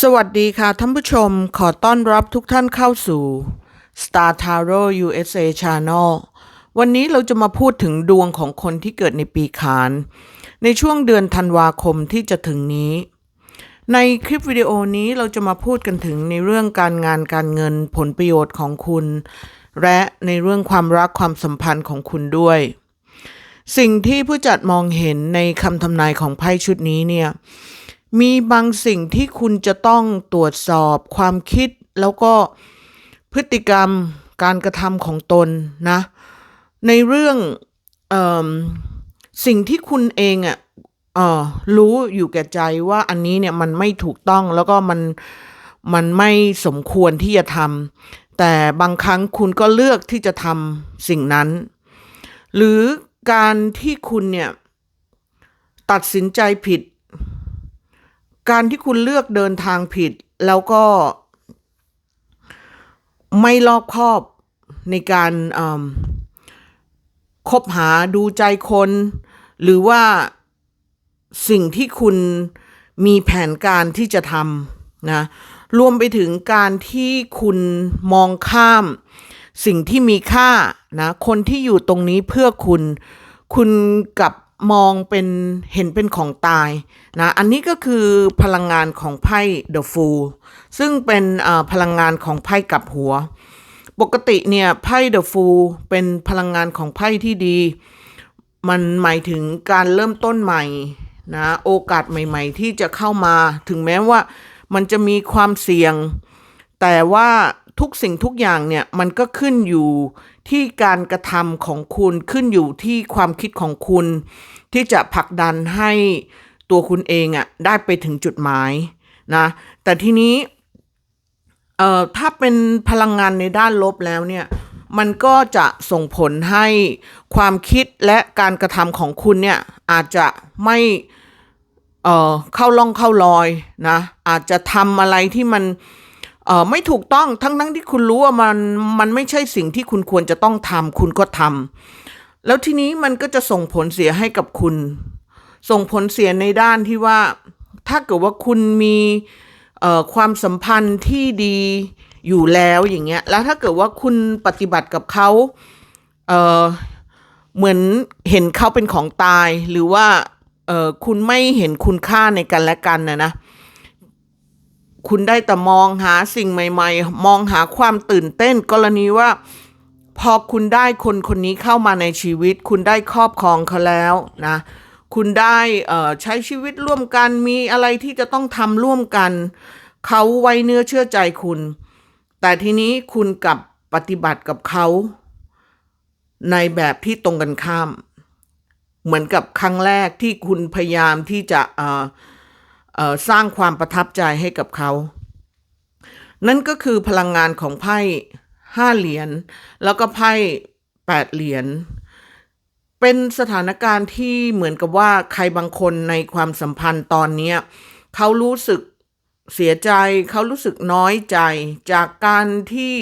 สวัสดีค่ะท่านผู้ชมขอต้อนรับทุกท่านเข้าสู่ Star Tarot USA Channel วันนี้เราจะมาพูดถึงดวงของคนที่เกิดในปีขาน ในช่วงเดือนธันวาคมที่จะถึงนี้ ในคลิปวิดีโอนี้เราจะมาพูดกันถึงในเรื่องการงานการเงินผลประโยชน์ของคุณ และในเรื่องความรักความสัมพันธ์ของคุณด้วย สิ่งที่ผู้จัดมองเห็นในคำทำนายของไพ่ชุดนี้เนี่ย มีบางสิ่งที่คุณจะต้องตรวจสอบความคิดแล้วก็พฤติกรรมการกระทำของตนนะ ในเรื่องเอสิ่งที่คุณเองอะ่ะรู้อยู่แก่ใจว่าอันนี้เนี่ยมันไม่ถูกต้องแล้วก็มันมันไม่สมควรที่จะทำแต่บางครั้งคุณก็เลือกที่จะทำสิ่งนั้น หรือการที่คุณเนี่ยตัดสินใจผิด การที่คุณเลือกเดินทางผิด แล้วก็ไม่รอบคอบในการคบหาดูใจคน หรือว่าสิ่งที่คุณมีแผนการที่จะทำนะรวมไปถึงการที่คุณมองข้าม สิ่งที่มีค่านะคนที่อยู่ตรงนี้เพื่อคุณ คุณกับ มองเป็นเห็นเป็นของตายนะอันนี้ก็คือพลังงานของไพ่ The Fool ซึ่งเป็นพลังงานของไพ่กับหัว ปกติเนี่ยไพ่ The Fool เป็นพลังงานของไพ่ที่ดี มันหมายถึงการเริ่มต้นใหม่นะโอกาสใหม่ๆ ที่จะเข้ามาถึงแม้ว่ามันจะมีความเสี่ยง แต่ว่า ทุกสิ่งทุกอย่างเนี่ยมันก็ขึ้นอยู่ที่การกระทำของคุณขึ้นอยู่ที่ความคิดของคุณ ที่จะผลักดันให้ตัวคุณเองอะ่ะได้ไปถึงจุดหมายนะแต่ทีนี้เอ่อถ้าเป็นพลังงานในด้านลบแล้วเนี่ยมันก็จะส่งผลให้ความคิดและการกระทำของคุณเนี่ยอาจจะไม่เอ่อเข้าล่องเข้ารอยนะอาจจะทำอะไรที่มันเอ่อไม่ถูกต้องทั้งทั้งที่คุณรู้ว่ามันมันไม่ใช่สิ่งที่คุณควรจะต้องทำคุณก็ทำแล้วทีนี้มันก็จะส่งผลเสียให้กับคุณ ส่งผลเสียในด้านที่ว่า ถ้าเกิดว่าคุณมีเอ่อความสัมพันธ์ที่ดีอยู่แล้วอย่างเงี้ย แล้วถ้าเกิดว่าคุณปฏิบัติกับเขาเอ่อเหมือนเห็นเขาเป็นของตายหรือว่าเออคุณไม่เห็นคุณค่าในกันและกันนะนะ คุณได้แต่มองหาสิ่งใหม่ ๆ มองหาความตื่นเต้นกรณีว่า พอคุณได้คนคนนี้เข้ามาในชีวิต คุณได้ครอบครองเขาแล้วนะ คุณได้ใช้ชีวิตร่วมกันมีอะไรที่จะต้องทำร่วมกัน เขาไว้เนื้อเชื่อใจคุณ แต่ทีนี้คุณกับปฏิบัติกับเขาในแบบที่ตรงกันข้าม เหมือนกับครั้งแรกที่คุณพยายามที่จะเสร้างความประทับใจให้กับเขา นั่นก็คือพลังงานของไพ่ห้าเหรียญแล้วก็ไพ่แปดเหรียญเป็นสถานการณ์ที่เหมือนกับว่าใครบางคนในความสัมพันธ์ตอนนี้เขารู้สึกเสียใจ เขารู้สึกน้อยใจจากการที่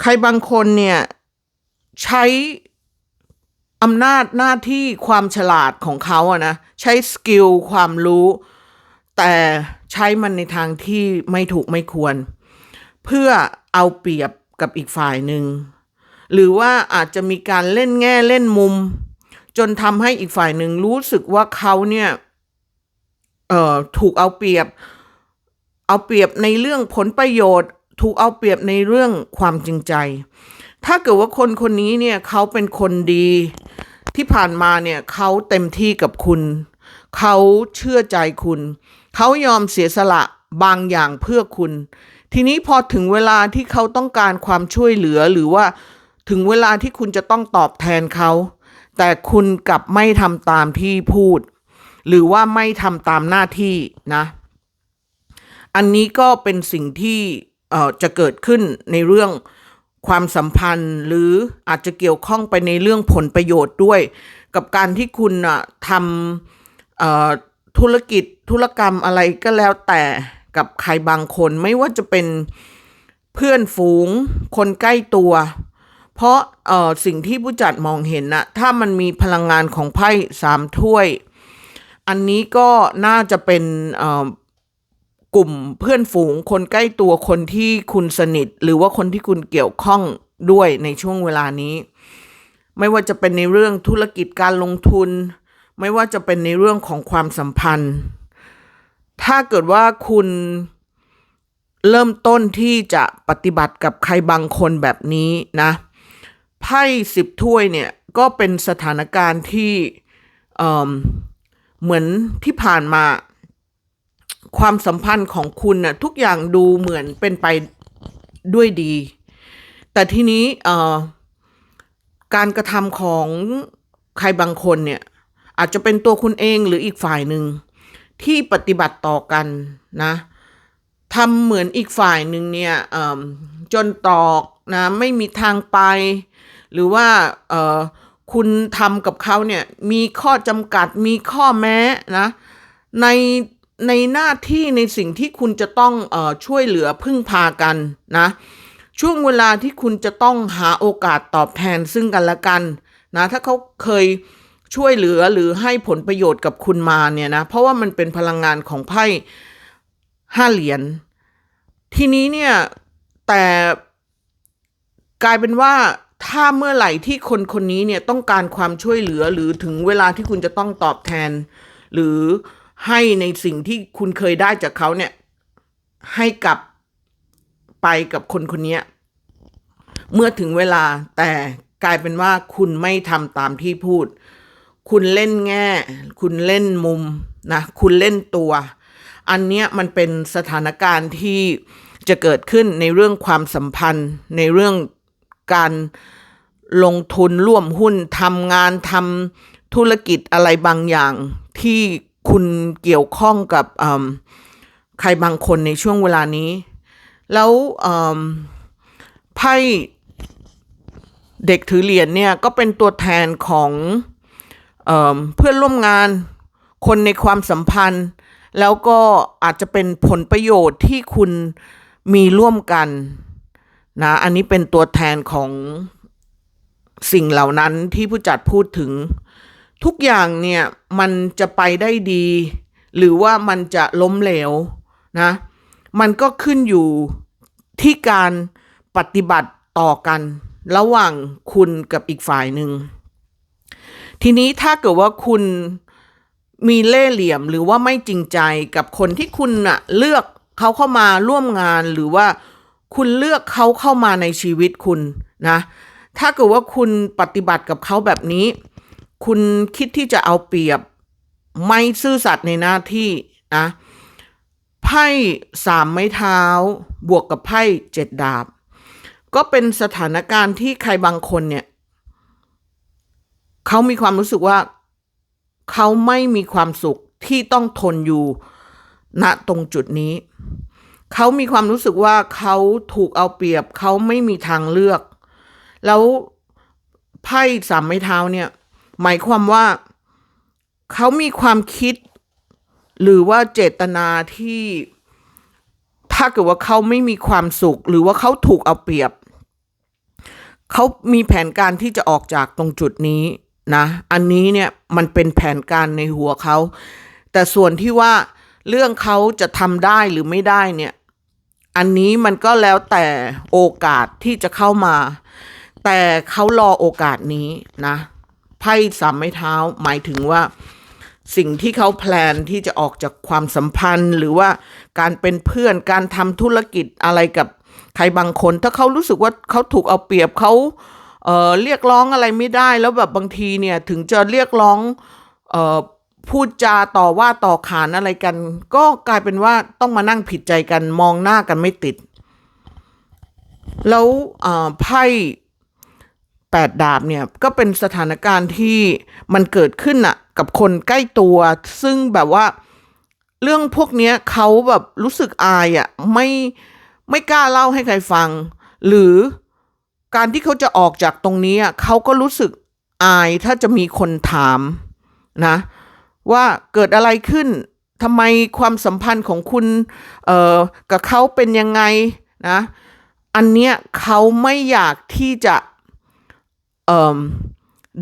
ใครบางคนเนี่ยใช้ อำนาจหน้าที่ความฉลาดของเขาอะนะใช้สกิลความรู้ แต่ใช้มันในทางที่ไม่ถูกไม่ควร เพื่อเอาเปรียบกับอีกฝ่ายหนึ่ง หรือว่าอาจจะมีการเล่นแง่เล่นมุม จนทำให้อีกฝ่ายหนึ่งรู้สึกว่าเขาเนี่ยเอ่อถูกเอาเปรียบ เอาเปรียบในเรื่องผลประโยชน์ ถูกเอาเปรียบในเรื่องความจริงใจ ถ้าเกิดว่าคนคนนี้เนี่ยเขาเป็นคนดี ที่ผ่านมาเนี่ยเขาเต็มที่กับคุณ เขาเชื่อใจคุณ เขายอมเสียสละบางอย่างเพื่อคุณ ทีนี้พอถึงเวลาที่เขาต้องการความช่วยเหลือหรือว่าถึงเวลาที่คุณจะต้องตอบแทนเขา แต่คุณกลับไม่ทำตามที่พูด หรือว่าไม่ทำตามหน้าที่นะ อันนี้ก็เป็นสิ่งที่เอ่อจะเกิดขึ้นในเรื่อง ความสัมพันธ์ หรืออาจจะเกี่ยวข้องไปในเรื่องผลประโยชน์ด้วย กับการที่คุณอะทำธุรกิจธุรกรรมอะไรก็แล้วแต่กับใครบางคนไม่ว่าจะเป็นเพื่อนฝูงคนใกล้ตัว เพราะสิ่งที่ผู้จัดมองเห็นนะถ้ามันมีพลังงานของไพ่สามถ้วย อันนี้ก็น่าจะเป็น กลุ่มเพื่อนฝูงคนใกล้ตัวคนที่คุณสนิท หรือว่าคนที่คุณเกี่ยวข้องด้วยในช่วงเวลานี้ ไม่ว่าจะเป็นในเรื่องธุรกิจการลงทุน ไม่ว่าจะเป็นในเรื่องของความสัมพันธ์ ถ้าเกิดว่าคุณเริ่มต้นที่จะปฏิบัติกับใครบางคนแบบนี้นะไพ่สิบถ้วยเนี่ยก็เป็นสถานการณ์ที่เออเหมือนที่ผ่านมา ความสัมพันธ์ของคุณน่ะทุกอย่างดูเหมือนเป็นไปด้วยดี แต่ทีนี้การกระทำของใครบางคนเนี่ย อาจจะเป็นตัวคุณเองหรืออีกฝ่ายหนึ่ง ที่ปฏิบัติต่อกันนะทำเหมือนอีกฝ่ายหนึ่งเนี่ยจนตอกนะไม่มีทางไป หรือว่าคุณทำกับเขาเนี่ยมีข้อจำกัดมีข้อแม้นะใน ในหน้าที่ในสิ่งที่คุณจะต้องออช่วยเหลือพึ่งพากันนะ ช่วงเวลาที่คุณจะต้องหาโอกาสตอบแทนซึ่งกันและกันนะถ้าเขาเคยช่วยเหลือหรือให้ผลประโยชน์กับคุณมาเนี่ยนะ เพราะว่ามันเป็นพลังงานของไพ่ห้าเหรียญทีนี้เนี่ยแต่กลายเป็นว่าถ้าเมื่อไหร่ที่คนคนนี้เนี่ยต้องการความช่วยเหลือหรือถึงเวลาที่คุณจะต้องตอบแทน หรือ ให้ในสิ่งที่คุณเคยได้จากเขาเนี่ย ให้กลับไปกับคนคนนี้เมื่อถึงเวลาแต่กลายเป็นว่าคุณไม่ทำตามที่พูด คุณเล่นแง่ คุณเล่นมุมนะ คุณเล่นตัว อันเนี้ยมันเป็นสถานการณ์ที่จะเกิดขึ้นในเรื่องความสัมพันธ์ ในเรื่องการลงทุนร่วมหุ้นทำงานทำธุรกิจอะไรบางอย่างที่ คุณเกี่ยวข้องกับใครบางคนในช่วงเวลานี้ แล้วไพ่เด็กถือเหรียญเนี่ยก็เป็นตัวแทนของเอเพื่อนร่วมงานคนในความสัมพันธ์ แล้วก็อาจจะเป็นผลประโยชน์ที่คุณมีร่วมกันนะอันนี้เป็นตัวแทนของสิ่งเหล่านั้นที่ผู้จัดพูดถึง ทุกอย่างเนี่ยมันจะไปได้ดี หรือว่ามันจะล้มเหลวนะมันก็ขึ้นอยู่ที่การปฏิบัติต่อกัน ระหว่างคุณกับอีกฝ่ายหนึ่ง ทีนี้ถ้าเกิดว่าคุณมีเล่ห์เหลี่ยมหรือว่าไม่จริงใจกับคนที่คุณน่ะเลือกเขาเข้ามาร่วมงานหรือว่าคุณเลือกเขาเข้ามาในชีวิตคุณนะ ถ้าเกิดว่าคุณปฏิบัติกับเขาแบบนี้ คุณคิดที่จะเอาเปรียบ ไม่ซื่อสัตย์ในหน้าที่นะไพ่สามไม้เท้า บวกกับไพ่เจ็ดดาบ ก็เป็นสถานการณ์ที่ใครบางคนเนี่ยเขามีความรู้สึกว่าเขาไม่มีความสุขที่ต้องทนอยู่ณตรงจุดนี้ เขามีความรู้สึกว่าเขาถูกเอาเปรียบ เขาไม่มีทางเลือก แล้วไพ่สามไม้เท้าเนี่ย หมายความว่าเขามีความคิด หรือว่าเจตนาที่ถ้าเกิดว่าเขาไม่มีความสุข หรือว่าเขาถูกเอาเปรียบ เขามีแผนการที่จะออกจากตรงจุดนี้นะ อันนี้เนี่ยมันเป็นแผนการในหัวเขา แต่ส่วนที่ว่าเรื่องเขาจะทำได้หรือไม่ได้เนี่ย อันนี้มันก็แล้วแต่โอกาสที่จะเข้ามา แต่เขารอโอกาสนี้นะ ไพ่สามไม้เท้าหมายถึงว่า สิ่งที่เขาแพลนที่จะออกจากความสัมพันธ์ หรือว่าการเป็นเพื่อนการทำธุรกิจอะไรกับใครบางคน ถ้าเขารู้สึกว่าเขาถูกเอาเปรียบเขาเออเรียกร้องอะไรไม่ได้ แล้วแบบบางทีเนี่ยถึงจะเรียกร้องเออพูดจาต่อว่าต่อขานอะไรกัน ก็กลายเป็นว่าต้องมานั่งผิดใจกันมองหน้ากันไม่ติด แล้วไพ่ แปดดาบเนี่ยก็เป็นสถานการณ์ที่มันเกิดขึ้นอะกับคนใกล้ตัว ซึ่งแบบว่าเรื่องพวกนี้เขาแบบรู้สึกอายอะไม่ไม่กล้าเล่าให้ใครฟัง หรือการที่เขาจะออกจากตรงนี้อะเขาก็รู้สึกอายถ้าจะมีคนถามนะว่าเกิดอะไรขึ้นทำไมความสัมพันธ์ของคุณเอ่อกับเขาเป็นยังไงนะอันเนี้ยเขาไม่อยากที่จะ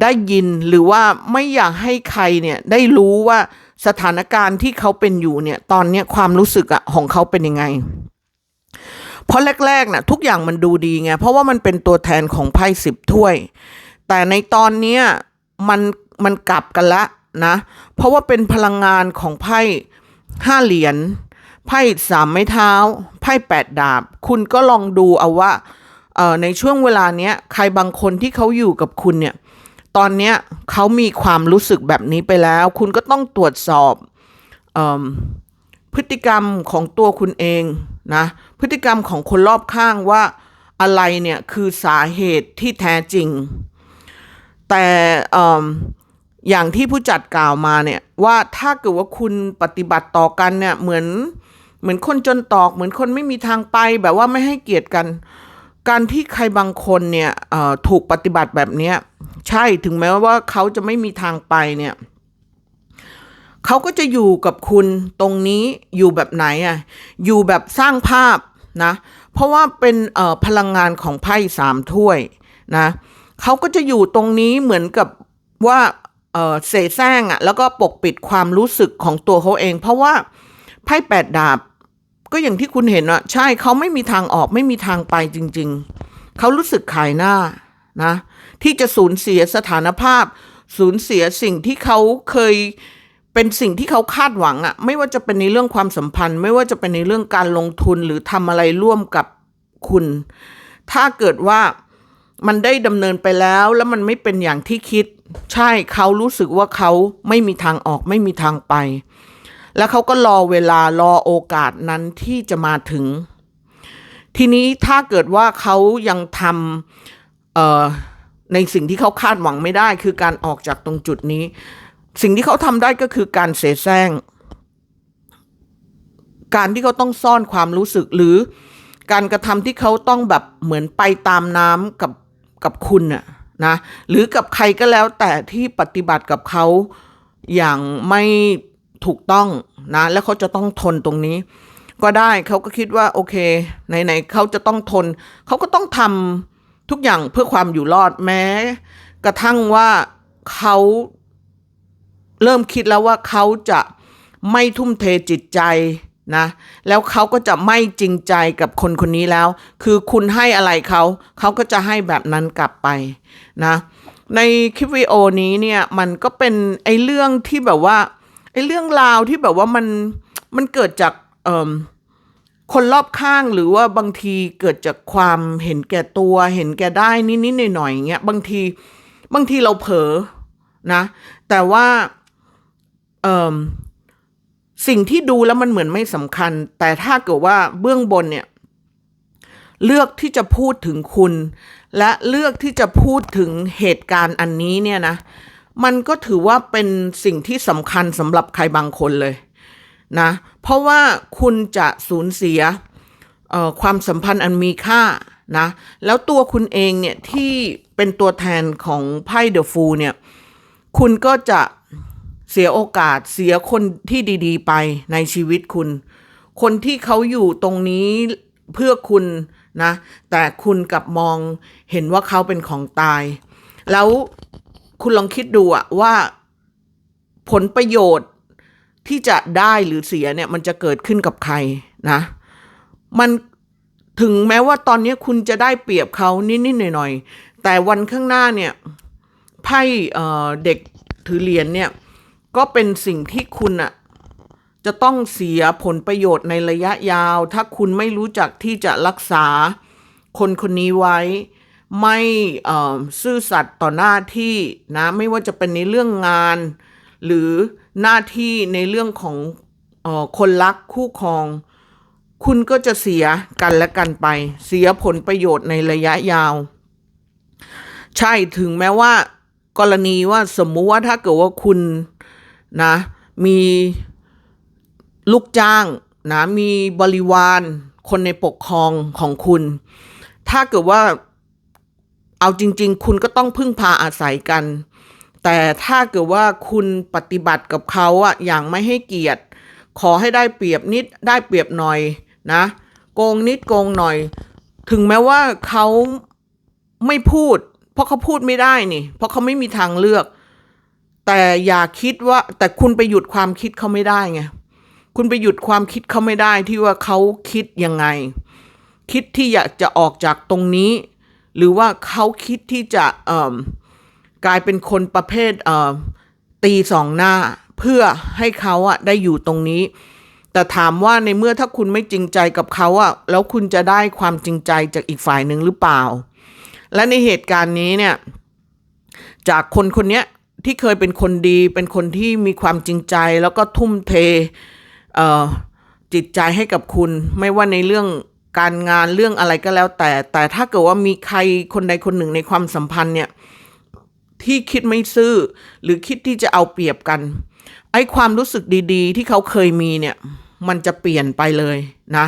ได้ยินหรือว่าไม่อยากให้ใครเนี่ยได้รู้ว่าสถานการณ์ที่เขาเป็นอยู่เนี่ยตอนเนี้ยความรู้สึกอะของเขาเป็นยังไง เพราะแรกๆน่ะทุกอย่างมันดูดีไงเพราะว่ามันเป็นตัวแทนของไพ่สิบถ้วย แต่ในตอนเนี้ยมันมันกลับกันละนะเพราะว่าเป็นพลังงานของไพ่ห้าเหรียญไพ่สามไม้เท้า ไพ่แปดดาบ คุณก็ลองดูเอาว่า เอ่อในช่วงเวลาเนี้ยใครบางคนที่เขาอยู่กับคุณเนี่ยตอนเนี้ยเขามีความรู้สึกแบบนี้ไปแล้ว คุณก็ต้องตรวจสอบเอพฤติกรรมของตัวคุณเองนะพฤติกรรมของคนรอบข้างว่าอะไรเนี่ยคือสาเหตุที่แท้จริง แต่ออย่างที่ผู้จัดกล่าวมาเนี่ยว่าถ้าเกิดว่าคุณปฏิบัติต่อกันเนี่ยเหมือนเหมือนคนจนตอกเหมือนคนไม่มีทางไปแบบว่าไม่ให้เกียรติกัน การที่ใครบางคนเนี่ยถูกปฏิบัติแบบเนี้ยใช่ถึงแม้ว่าเขาจะไม่มีทางไปเนี่ยเขาก็จะอยู่กับคุณตรงนี้อยู่แบบไหนอะอยู่แบบสร้างภาพนะเพราะว่าเป็นพลังงานของไพ่สามถ้วยนะเขาก็จะอยู่ตรงนี้เหมือนกับว่าเอ่อเสแสร้งอะแล้วก็ปกปิดความรู้สึกของตัวเขาเอง เพราะว่าไพ่แปดดาบ ก็อย่างที่คุณเห็นอะใช่เขาไม่มีทางออกไม่มีทางไปจริง ๆ เขารู้สึกขายหน้านะ ที่จะสูญเสียสถานภาพ สูญเสียสิ่งที่เขาเคยเป็นสิ่งที่เขาคาดหวังอะไม่ว่าจะเป็นในเรื่องความสัมพันธ์ ไม่ว่าจะเป็นในเรื่องการลงทุนหรือทำอะไรร่วมกับคุณ ถ้าเกิดว่ามันได้ดำเนินไปแล้วแล้วมันไม่เป็นอย่างที่คิด ใช่เขารู้สึกว่าเขาไม่มีทางออกไม่มีทางไป แล้วเขาก็รอเวลารอโอกาสนั้นที่จะมาถึง ทีนี้ถ้าเกิดว่าเขายังทำในสิ่งที่เขาคาดหวังไม่ได้ คือการออกจากตรงจุดนี้ สิ่งที่เขาทำได้ก็คือการเสแสร้ง การที่เขาต้องซ่อนความรู้สึกหรือการกระทำที่เขาต้องแบบเหมือนไปตามน้ำกับกับคุณน่ะนะหรือกับใครก็แล้วแต่ที่ปฏิบัติกับเขาอย่างไม่ ถูกต้องนะแล้วเขาจะต้องทนตรงนี้ ก็ได้เขาก็คิดว่าโอเคไหนๆเขาจะต้องทนเขาก็ต้องทำทุกอย่างเพื่อความอยู่รอดแม้ กระทั่งว่าเขาเริ่มคิดแล้วว่าเขาจะไม่ทุ่มเทจิตใจนะแล้วเขาก็จะไม่จริงใจกับคนคนนี้แล้ว คือคุณให้อะไรเขาเขาก็จะให้แบบนั้นกลับไปนะในคลิปวิดีโอนี้เนี่ยมันก็เป็นไอ้เรื่องที่แบบว่า ไอ้เรื่องราวที่แบบว่ามันมันเกิดจากเอ่อคนรอบข้างหรือว่าบางทีเกิดจากความเห็นแก่ตัวเห็นแก่ได้นิดๆหน่อยๆอย่างเงี้ยบางทีบางทีเราเผลอนะ แต่ว่าเอ่อสิ่งที่ดูแล้วมันเหมือนไม่สำคัญ แต่ถ้าเกิดว่าเบื้องบนเนี่ย เลือกที่จะพูดถึงคุณ และเลือกที่จะพูดถึงเหตุการณ์อันนี้เนี่ยนะ มันก็ถือว่าเป็นสิ่งที่สำคัญสำหรับใครบางคนเลยนะ เพราะว่าคุณจะสูญเสียความสัมพันธ์อันมีค่านะ แล้วตัวคุณเองเนี่ยที่เป็นตัวแทนของไพ่เดอะฟูเนี่ย คุณก็จะเสียโอกาสเสียคนที่ดีๆ ไปในชีวิตคุณ คนที่เขาอยู่ตรงนี้เพื่อคุณนะ แต่คุณกลับมองเห็นว่าเขาเป็นของตาย แล้ว คุณลองคิดดูอะว่าผลประโยชน์ที่จะได้หรือเสียเนี่ย มันจะเกิดขึ้นกับใครนะ มันถึงแม้ว่าตอนนี้คุณจะได้เปรียบเขานิดๆหน่อยๆ แต่วันข้างหน้าเนี่ยไพ่เอ่อเด็กถือเหรียญเนี่ย ก็เป็นสิ่งที่คุณอะจะต้องเสียผลประโยชน์ในระยะยาว ถ้าคุณไม่รู้จักที่จะรักษาคนคนนี้ไว้ ไม่ซื่อสัตย์ต่อหน้าที่นะไม่ว่าจะเป็นในเรื่องงาน หรือหน้าที่ในเรื่องของออคนรักคู่ครอง คุณก็จะเสียกันและกันไป เสียผลประโยชน์ในระยะยาว ใช่ถึงแม้ว่า กรณีว่าสมมุติว่าถ้าเกิดว่าคุณนะมีลูกจ้างนะมีบริวาร คนในปกครองของคุณ ถ้าเกิดว่า เอาจริง ๆ คุณก็ต้องพึ่งพาอาศัยกัน แต่ถ้าเกิดว่าคุณปฏิบัติกับเขาอะอย่างไม่ให้เกียรติ ขอให้ได้เปรียบนิดได้เปรียบหน่อยนะ โกงนิดโกงหน่อย ถึงแม้ว่าเขาไม่พูด เพราะเขาพูดไม่ได้นี่ เพราะเขาไม่มีทางเลือก แต่อย่าคิดว่า แต่คุณไปหยุดความคิดเขาไม่ได้ไงคุณไปหยุดความคิดเขาไม่ได้ที่ว่าเขาคิดยังไง คิดที่อยากจะออกจากตรงนี้ หรือว่าเขาคิดที่จะกลายเป็นคนประเภทเตีสองหน้า เพื่อให้เขาอะได้อยู่ตรงนี้ แต่ถามว่าในเมื่อถ้าคุณไม่จริงใจกับเขาอะแล้วคุณจะได้ความจริงใจจากอีกฝ่ายหนึ่งหรือเปล่า และในเหตุการณ์นี้เนี่ยจากคนคนนี้ที่เคยเป็นคนดีเป็นคนที่มีความจริงใจแล้วก็ทุ่มเทเจิตใจให้กับคุณ ไม่ว่าในเรื่อง การงานเรื่องอะไรก็แล้ว แต่แต่ถ้าเกิดว่ามีใครคนใดคนหนึ่งในความสัมพันธ์เนี่ยที่คิดไม่ซื่อ หรือคิดที่จะเอาเปรียบกัน ไอ้ความรู้สึกดีๆ ที่เขาเคยมีเนี่ย มันจะเปลี่ยนไปเลยนะ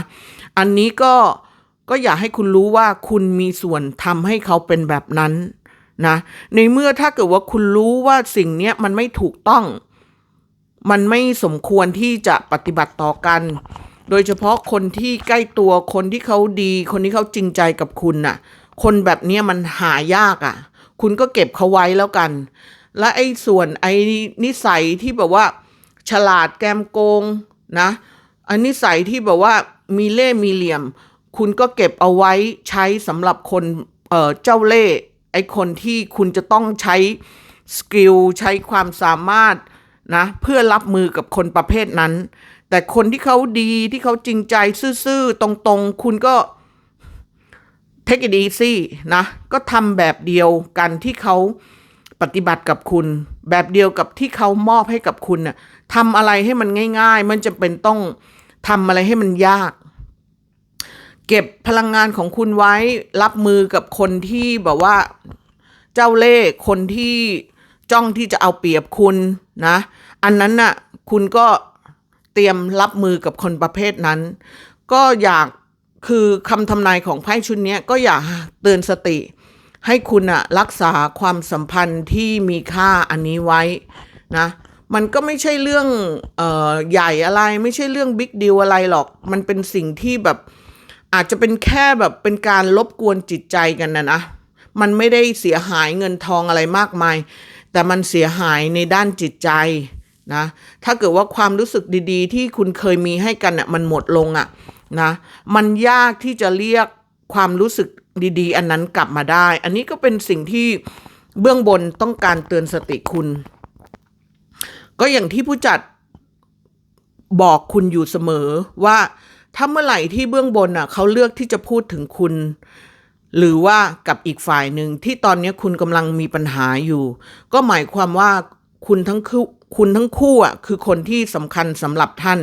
อันนี้ก็ก็อยากให้คุณรู้ว่าคุณมีส่วนทำให้เขาเป็นแบบนั้นนะ ในเมื่อถ้าเกิดว่าคุณรู้ว่าสิ่งนี้มันไม่ถูกต้อง มันไม่สมควรที่จะปฏิบัติต่อกัน โดยเฉพาะคนที่ใกล้ตัวคนที่เขาดี คนที่เขาจริงใจกับคุณน่ะ คนแบบนี้มันหายากอะ คุณก็เก็บเขาไว้แล้วกัน และไอ้ส่วนไอ้นิสัยที่แบบว่า ฉลาดแกมโกงนะอันนิสัยที่แบบว่ามีเล่มีเหลี่ยม คุณก็เก็บเอาไว้ใช้สำหรับคนเอ่อเจ้าเล่ไอ้คนที่คุณจะต้องใช้สกิลใช้ความสามารถนะเพื่อรับมือกับคนประเภทนั้น แต่คนที่เขาดีที่เขาจริงใจซื่อๆ ตรงๆ คุณก็ take it easy นะ ก็ทำแบบเดียวกันที่เขาปฏิบัติกับคุณ แบบเดียวกับที่เขามอบให้กับคุณน่ะทำอะไรให้มันง่าย ๆ มันจะเป็นต้องทำอะไรให้มันยาก เก็บพลังงานของคุณไว้รับมือกับคนที่แบบว่าเจ้าเล่ห์คนที่จ้องที่จะเอาเปรียบคุณนะ อันนั้นน่ะคุณก็ เตรียมรับมือกับคนประเภทนั้น ก็อยากคือคำทำนายของไพ่ชุดนี้ก็อยากเตือนสติ ให้คุณอะรักษาความสัมพันธ์ที่มีค่าอันนี้ไว้นะมันก็ไม่ใช่เรื่องเอ่อใหญ่อะไรไม่ใช่เรื่องบิ๊กดีลอะไรหรอก มันเป็นสิ่งที่แบบอาจจะเป็นแค่แบบเป็นการรบกวนจิตใจกันนะนะมันไม่ได้เสียหายเงินทองอะไรมากมาย แต่มันเสียหายในด้านจิตใจ นะถ้าเกิดว่าความรู้สึกดีๆ ที่คุณเคยมีให้กันอะมันหมดลงอะนะมันยากที่จะเรียกความรู้สึกดีๆ อันนั้นกลับมาได้ อันนี้ก็เป็นสิ่งที่เบื้องบนต้องการเตือนสติคุณ ก็อย่างที่ผู้จัดบอกคุณอยู่เสมอว่าถ้าเมื่อไหร่ที่เบื้องบนอะเขาเลือกที่จะพูดถึงคุณ หรือว่ากับอีกฝ่ายหนึ่งที่ตอนนี้คุณกำลังมีปัญหาอยู่ ก็หมายความว่า คุณทั้งคู่คุณทั้งคู่อะคือคนที่สำคัญสำหรับท่าน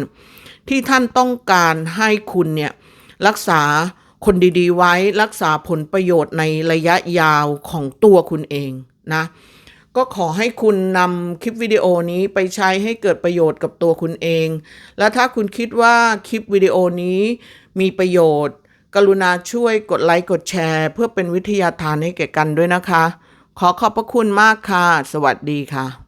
ที่ท่านต้องการให้คุณเนี่ยรักษาคนดีๆ ไว้รักษาผลประโยชน์ในระยะยาวของตัวคุณเองนะก็ขอให้คุณนำคลิปวิดีโอนี้ไปใช้ให้เกิดประโยชน์กับตัวคุณเอง และถ้าคุณคิดว่าคลิปวิดีโอนี้มีประโยชน์ กรุณาช่วยกดไลค์กดแชร์ เพื่อเป็นวิทยาทานให้แก่กันด้วยนะคะ ขอขอบพระคุณมากค่ะ สวัสดีค่ะ